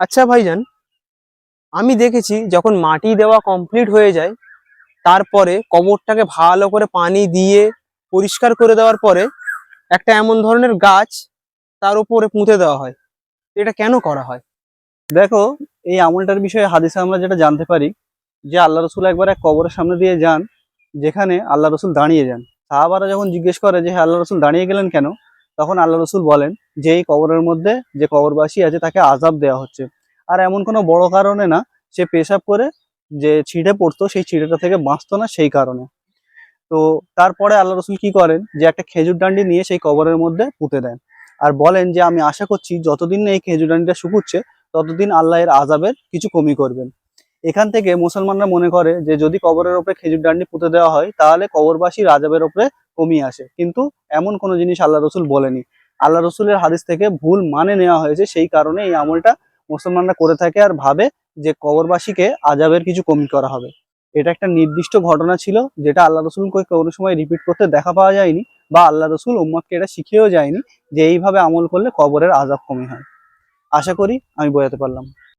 আচ্ছা ভাইজান, আমি দেখেছি যখন মাটি দেওয়া কমপ্লিট হয়ে যায়, তারপরে কবরটাকে ভালো করে পানি দিয়ে পরিষ্কার করে দেওয়ার পরে একটা এমন ধরনের গাছ তার উপরে পুঁতে দেওয়া হয়। এটা কেন করা হয়? দেখো, এই আমলটার বিষয়ে হাদিসে আমরা যেটা জানতে পারি, যে আল্লাহ রসুল একবার এক কবরের সামনে দিয়ে যান, যেখানে আল্লাহ রসুল দাঁড়িয়ে যান। সাহাবারা যখন জিজ্ঞেস করে যে হ্যাঁ আল্লাহ রসুল দাঁড়িয়ে গেলেন কেন? তখন আল্লাহ রসুল বলেন যে এই কবরের মধ্যে যে কবরবাসী আছে তাকে আজাব দেওয়া হচ্ছে। আর এমন কোনো বড় কারণে না, সে পেশাব করে যে ছিঁড়ে পড়তো, সেই ছিঁড়েটা থেকে বাঁচতো না সেই কারণে। তো তারপরে আল্লাহ রসুল কি করেন? যে একটা খেজুর ডান্ডি নিয়ে সেই কবরের মধ্যে পুঁতে দেন। আর বলেন যে, আমি আশা করছি যতদিন না এই খেজুর ডান্ডিটা শুকুচ্ছে, ততদিন আল্লাহ এর আজাবের কিছু কমি করবেন। এখান থেকে মুসলমানরা মনে করে যে, যদি কবরের ওপরে খেজুর ডান্ডি পুঁতে দেওয়া হয়, তাহলে কবরবাসীর আজাবের ওপরে কমিয়ে আসে। কিন্তু এমন কোনো জিনিস আল্লাহ রসুল বলেনি। আল্লাহ রসুলের হাদিস থেকে ভুল মানে নেওয়া হয়েছে, সেই কারণে এই আমলটা মুসলমানরা করে থাকে আর ভাবে যে কবরবাসীকে আজাবের কিছু কমি করা হবে। এটা একটা নির্দিষ্ট ঘটনা ছিল, যেটা আল্লাহ রসুলকে কোনো সময় রিপিট করতে দেখা পাওয়া যায়নি বা আল্লাহ রসুল উম্মাদকে এটা শিখেও যায়নি যে এইভাবে আমল করলে কবরের আজাব কমে হয়। আশা করি আমি বোঝাতে পারলাম।